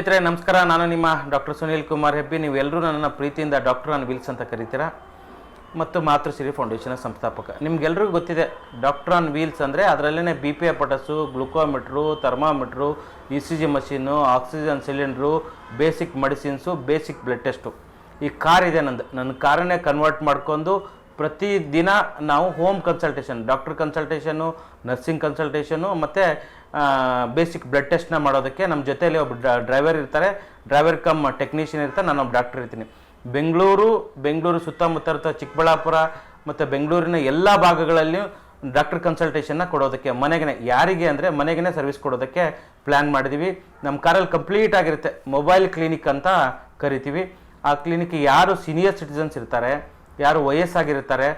ಸ್ನೇಹಿತರೆ, ನಮಸ್ಕಾರ. ನಾನು ನಿಮ್ಮ ಡಾಕ್ಟರ್ ಸುನೀಲ್ ಕುಮಾರ್ ಹೆಬ್ಬಿ. ನೀವೆಲ್ಲರೂ ನನ್ನ ಪ್ರೀತಿಯಿಂದ ಡಾಕ್ಟರ್ ಆನ್ ವಿಲ್ಸ್ ಅಂತ ಕರಿತೀರಾ? ಮತ್ತು ಮಾತೃಶ್ರೀ ಫೌಂಡೇಶನ್ ಸಂಸ್ಥಾಪಕ. ನಿಮ್ಗೆಲ್ರಿಗೂ ಗೊತ್ತಿದೆ, ಡಾಕ್ಟರ್ ಆನ್ ವೀಲ್ಸ್ ಅಂದರೆ ಅದರಲ್ಲೇ B P apparatus glucometer, thermometer, E C G machine, oxygen cylinder, basic medicines, basic blood test. ಈ ಕಾರ್ ಇದೆ ನಂದು. ನನ್ನ ಕಾರನ್ನೇ ಕನ್ವರ್ಟ್ ಮಾಡ್ಕೊಂಡು ಪ್ರತಿ ದಿನ ನಾವು home consultation doctor consultation nursing consultation ಮತ್ತು ಬೇಸಿಕ್ ಬ್ಲಡ್ ಟೆಸ್ಟ್ನ ಮಾಡೋದಕ್ಕೆ ನಮ್ಮ ಜೊತೆಯಲ್ಲಿ ಒಬ್ಬ ಡ್ರೈವರ್ ಇರ್ತಾರೆ. ಡ್ರೈವರ್ ಕಮ್ ಟೆಕ್ನಿಷಿಯನ್ ಇರ್ತಾರೆ. ನಾನು ಒಬ್ಬ ಡಾಕ್ಟರ್ ಇರ್ತೀನಿ. ಬೆಂಗಳೂರು ಬೆಂಗಳೂರು ಸುತ್ತಮುತ್ತ ಚಿಕ್ಕಬಳ್ಳಾಪುರ ಮತ್ತು ಬೆಂಗಳೂರಿನ ಎಲ್ಲ ಭಾಗಗಳಲ್ಲಿಯೂ ಡಾಕ್ಟರ್ ಕನ್ಸಲ್ಟೇಷನ್ನ ಕೊಡೋದಕ್ಕೆ ಮನೆಗೆ ಯಾರಿಗೆ ಅಂದರೆ ಮನೆಗೇ ಸರ್ವಿಸ್ ಕೊಡೋದಕ್ಕೆ ಪ್ಲ್ಯಾನ್ ಮಾಡಿದ್ದೀವಿ ನಮ್ಮ ಕಾರಲ್ಲಿ ಕಂಪ್ಲೀಟ್ ಆಗಿರುತ್ತೆ. ಮೊಬೈಲ್ ಕ್ಲಿನಿಕ್ ಅಂತ ಕರಿತೀವಿ. ಆ ಕ್ಲಿನಿಕ್ ಯಾರು ಸೀನಿಯರ್ ಸಿಟಿಸನ್ಸ್ ಇರ್ತಾರೆ ಯಾರು ವಯಸ್ಸಾಗಿರ್ತಾರೆ,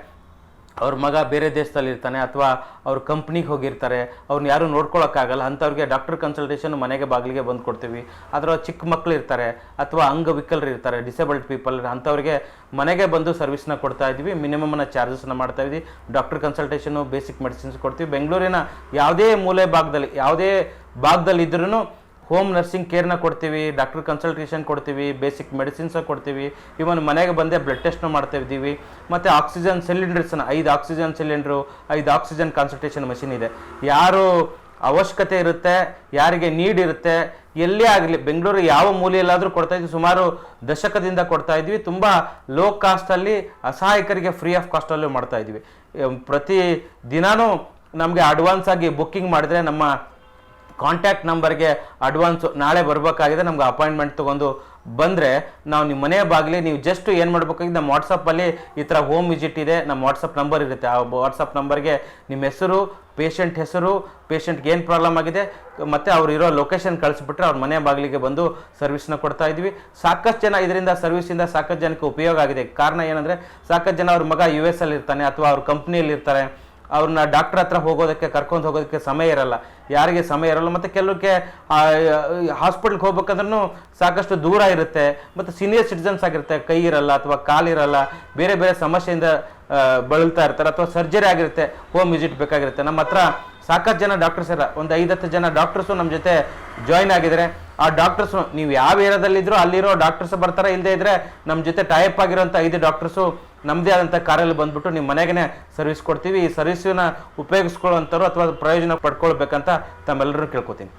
ಅವ್ರ ಮಗ ಬೇರೆ ದೇಶದಲ್ಲಿ ಇರ್ತಾನೆ ಅಥವಾ ಅವ್ರ ಕಂಪ್ನಿಗೆ ಹೋಗಿರ್ತಾರೆ ಅವ್ರನ್ನ ಯಾರು ನೋಡ್ಕೊಳಕ್ಕಾಗಲ್ಲ, ಅಂಥವ್ರಿಗೆ ಡಾಕ್ಟರ್ ಕನ್ಸಲ್ಟೇಷನ್ ಮನೆಗೆ ಬಾಗಿಲಿಗೆ ಬಂದು ಕೊಡ್ತೀವಿ. ಅದರ ಚಿಕ್ಕ ಮಕ್ಕಳು ಇರ್ತಾರೆ ಅಥವಾ ಅಂಗವಿಕಲರು ಇರ್ತಾರೆ ಡಿಸೇಬಲ್ಡ್ ಪೀಪಲ್ ಅಂಥವ್ರಿಗೆ ಮನೆಗೆ ಬಂದು ಸರ್ವಿಸ್ನ ಕೊಡ್ತಾ ಇದ್ವಿ ಮಿನಿಮಮ್ನ ಚಾರ್ಜಸ್ನ ಮಾಡ್ತಾ ಇದ್ವಿ. ಡಾಕ್ಟರ್ ಕನ್ಸಲ್ಟೇಷನು ಬೇಸಿಕ್ ಮೆಡಿಸಿನ್ಸ್ ಕೊಡ್ತೀವಿ. ಬೆಂಗಳೂರಿನ ಯಾವುದೇ ಮೂಲೆ ಭಾಗದಲ್ಲಿ, ಯಾವುದೇ ಭಾಗದಲ್ಲಿ ಇದ್ರೂ ಹೋಮ್ ನರ್ಸಿಂಗ್ ಕೇರ್ನ ಕೊಡ್ತೀವಿ ಡಾಕ್ಟರ್ ಕನ್ಸಲ್ಟೇಷನ್ ಕೊಡ್ತೀವಿ ಬೇಸಿಕ್ ಮೆಡಿಸಿನ್ಸ ಕೊಡ್ತೀವಿ. ಇವನ್ ಮನೆಗೆ ಬಂದೇ ಬ್ಲಡ್ ಟೆಸ್ಟ್ನ ಮಾಡ್ತಾ ಇದ್ದೀವಿ. ಮತ್ತು ಆಕ್ಸಿಜನ್ ಸಿಲಿಂಡರ್ಸ್ನ ಐದು ಆಕ್ಸಿಜನ್ ಸಿಲಿಂಡ್ರು ಐದು ಆಕ್ಸಿಜನ್ ಕಾನ್ಸಲ್ಟೇಷನ್ ಮಷಿನ್ ಇದೆ. ಯಾರು ಅವಶ್ಯಕತೆ ಇರುತ್ತೆ, ಯಾರಿಗೆ ನೀಡ್ ಇರುತ್ತೆ, ಎಲ್ಲೇ ಆಗಲಿ, ಬೆಂಗಳೂರು ಯಾವ ಮೂಲೆಯಲ್ಲಾದರೂ ಕೊಡ್ತಾ ಇದ್ವಿ ಸುಮಾರು ದಶಕದಿಂದ ಕೊಡ್ತಾ ಇದ್ವಿ ತುಂಬ ಲೋ ಕಾಸ್ಟಲ್ಲಿ ಅಸಹಾಯಕರಿಗೆ ಫ್ರೀ ಆಫ್ ಕಾಸ್ಟಲ್ಲೂ ಮಾಡ್ತಾ ಇದ್ವಿ ಪ್ರತಿ ದಿನಾನೂ ನಮಗೆ ಅಡ್ವಾನ್ಸ್ ಆಗಿ ಬುಕ್ಕಿಂಗ್ ಮಾಡಿದ್ರೆ ನಮ್ಮ ಕಾಂಟ್ಯಾಕ್ಟ್ ನಂಬರ್ಗೆ ಅಡ್ವಾನ್ಸು ನಾಳೆ ಬರಬೇಕಾಗಿದೆ, ನಮ್ಗೆ ಅಪಾಯಿಂಟ್ಮೆಂಟ್ ತೊಗೊಂಡು ಬಂದರೆ ನಾವು ನಿಮ್ಮ ಮನೆ ಬಾಗಿಲಿ ನೀವು ಜಸ್ಟ್ ಏನು ಮಾಡಬೇಕಾಗಿದೆ ನಮ್ಮ ವಾಟ್ಸಪ್ಪಲ್ಲಿ ಈ ಥರ ಹೋಮ್ ವಿಸಿಟ್ ಇದೆ, ನಮ್ಮ ವಾಟ್ಸಪ್ ನಂಬರ್ ಇರುತ್ತೆ. ಆ ವಾಟ್ಸಪ್ ನಂಬರ್ಗೆ ನಿಮ್ಮ ಹೆಸರು ಪೇಷಂಟ್ ಹೆಸರು ಪೇಷಂಟ್ಗೆ ಏನು ಪ್ರಾಬ್ಲಮ್ ಆಗಿದೆ, ಮತ್ತು ಅವ್ರು ಇರೋ ಲೊಕೇಶನ್ ಕಳಿಸ್ಬಿಟ್ರೆ ಅವ್ರ ಮನೆ ಬಾಗಿಲಿಗೆ ಬಂದು ಸರ್ವಿಸ್ನ ಕೊಡ್ತಾ ಇದ್ವಿ. ಸಾಕಷ್ಟು ಜನ ಇದರಿಂದ ಸರ್ವಿಸಿಂದ ಸಾಕಷ್ಟು ಜನಕ್ಕೆ ಉಪಯೋಗ ಆಗಿದೆ. ಕಾರಣ ಏನಂದರೆ, ಸಾಕಷ್ಟು ಜನ ಅವ್ರ ಮಗ ಯು ಎಸ್ ಅಲ್ಲಿ ಇರ್ತಾನೆ ಅಥವಾ ಅವ್ರ ಕಂಪ್ನಿಯಲ್ಲಿ ಇರ್ತಾರೆ ಅವ್ರನ್ನ ಡಾಕ್ಟರ್ ಹತ್ರ ಹೋಗೋದಕ್ಕೆ, ಕರ್ಕೊಂಡು ಹೋಗೋದಕ್ಕೆ ಸಮಯ ಇರಲ್ಲ. ಯಾರಿಗೆ ಸಮಯ ಇರಲ್ಲ, ಮತ್ತು ಕೆಲವಕ್ಕೆ ಹಾಸ್ಪಿಟ್ಲ್ಗೆ ಹೋಗ್ಬೇಕಂದ್ರೂ ಸಾಕಷ್ಟು ದೂರ ಇರುತ್ತೆ. ಮತ್ತು ಸೀನಿಯರ್ ಸಿಟಿಸನ್ಸ್ ಆಗಿರುತ್ತೆ. ಕೈ ಇರಲ್ಲ ಅಥವಾ ಕಾಲಿರಲ್ಲ ಬೇರೆ ಬೇರೆ ಸಮಸ್ಯೆಯಿಂದ ಬಳಲ್ತಾ ಇರ್ತಾರೆ ಅಥವಾ ಸರ್ಜರಿ ಆಗಿರುತ್ತೆ. ಹೋಮ್ ವಿಸಿಟ್ ಬೇಕಾಗಿರುತ್ತೆ. ನಮ್ಮ ಹತ್ರ ಸಾಕಷ್ಟು ಜನ ಡಾಕ್ಟರ್ಸ್ ಇರ ಒಂದು ಐದತ್ತು ಜನ ಡಾಕ್ಟರ್ಸು ನಮ್ಮ ಜೊತೆ ಜಾಯಿನ್ ಆಗಿದ್ದಾರೆ. ಆ ಡಾಕ್ಟರ್ಸ್ ನೀವು ಯಾವ ಏರಿಯಾದಲ್ಲಿದ್ರು ಅಲ್ಲಿರೋ ಡಾಕ್ಟರ್ಸ್ ಬರ್ತಾರೆ ಇಲ್ಲದೆ ಇದ್ರೆ ನಮ್ಮ ಜೊತೆ ಟೈಪ್ ಆಗಿರೋಂಥ ಐದು ಡಾಕ್ಟರ್ಸು ನಮ್ಮದೇ ಆದಂಥ ಕಾರಲ್ಲಿ ಬಂದ್ಬಿಟ್ಟು ನಿಮ್ಮ ಮನೆಗೇ ಸರ್ವಿಸ್ ಕೊಡ್ತೀವಿ. ಈ ಸರ್ವಿಸನ್ನ ಉಪಯೋಗಿಸ್ಕೊಳ್ಳೋಂಥವ್ರು ಅಥವಾ ಪ್ರಯೋಜನ ಪಡ್ಕೊಳ್ಬೇಕಂತ ತಮ್ಮೆಲ್ಲರೂ ಕೇಳ್ಕೊತೀನಿ.